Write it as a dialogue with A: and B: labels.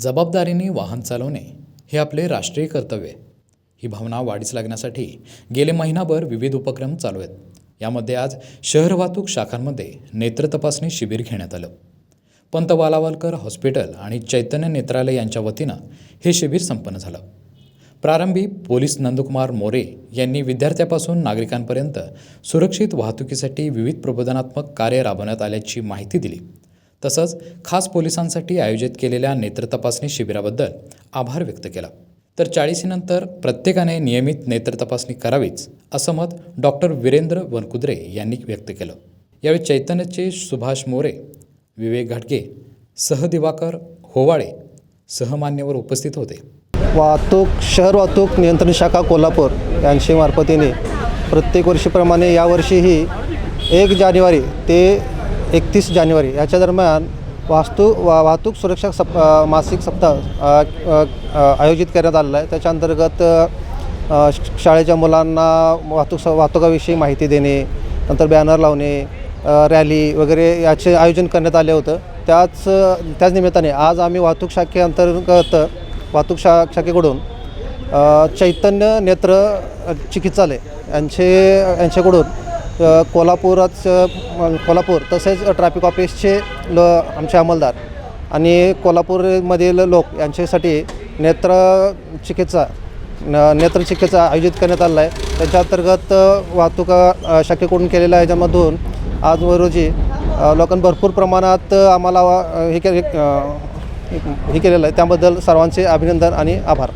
A: जबाबदारीने वाहन चालवणे हे आपले राष्ट्रीय कर्तव्य. ही भावना वाढीस लागण्यासाठी गेले महिनाभर विविध उपक्रम चालू आहेत. यामध्ये आज शहर वाहतूक शाखांमध्ये नेत्र तपासणी शिबिर घेण्यात आलं. पंत वालावलकर हॉस्पिटल आणि चैतन्य नेत्रालय यांच्या वतीनं हे शिबिर संपन्न झालं. प्रारंभी पोलीस नंदकुमार मोरे यांनी विद्यार्थ्यापासून नागरिकांपर्यंत सुरक्षित वाहतुकीसाठी विविध प्रबोधनात्मक कार्य राबवण्यात आल्याची माहिती दिली. तसंच खास पोलिसांसाठी आयोजित केलेल्या नेत्र तपासणी शिबिराबद्दल आभार व्यक्त केला. तर चाळीसीनंतर प्रत्येकाने नियमित नेत्र तपासणी करावीच असं मत डॉक्टर वीरेंद्र वनकुद्रे यांनी व्यक्त केलं. यावेळी चैतन्यचे सुभाष मोरे विवेक घाटगे सहदिवाकर होवाळे सहमान्यवर उपस्थित होते.
B: वाहतूक शहर वाहतूक नियंत्रण शाखा कोल्हापूर यांची मार्फतीने प्रत्येक वर्षीप्रमाणे यावर्षीही एक जानेवारी ते एकतीस जानेवारी. याच्या दरम्यान वास्तू वा वाहतूक सुरक्षा सप मासिक सप्ताह आयोजित करण्यात आलेला आहे. त्याच्या अंतर्गत श- शाळेच्या मुलांना वाहतूक स वाहतुकाविषयी माहिती देणे नंतर बॅनर लावणे रॅली वगैरे याचे आयोजन करण्यात आले होतं. त्याच त्याच निमित्ताने आज आम्ही वाहतूक शाखेअंतर्गत वाहतूक शा शाखेकडून चैतन्य नेत्र चिकित्सालय यांचे यांच्याकडून अ, कोल्हापूरच कोल्हापूर तसेच ट्रॅफिक ऑफिसचे ल आमचे अंमलदार आणि कोल्हापूरमधील लोक यांच्यासाठी नेत्र चिकित्सा न नेत्र चिकित्सा आयोजित करण्यात आला आहे. त्याच्या अंतर्गत वाहतूक अ, शाखेकडून केलेल्या याच्यामधून आज रोजी लोकांनी भरपूर प्रमाणात आम्हाला हे के हे केलेलं आहे. त्याबद्दल सर्वांचे अभिनंदन आणि आभार.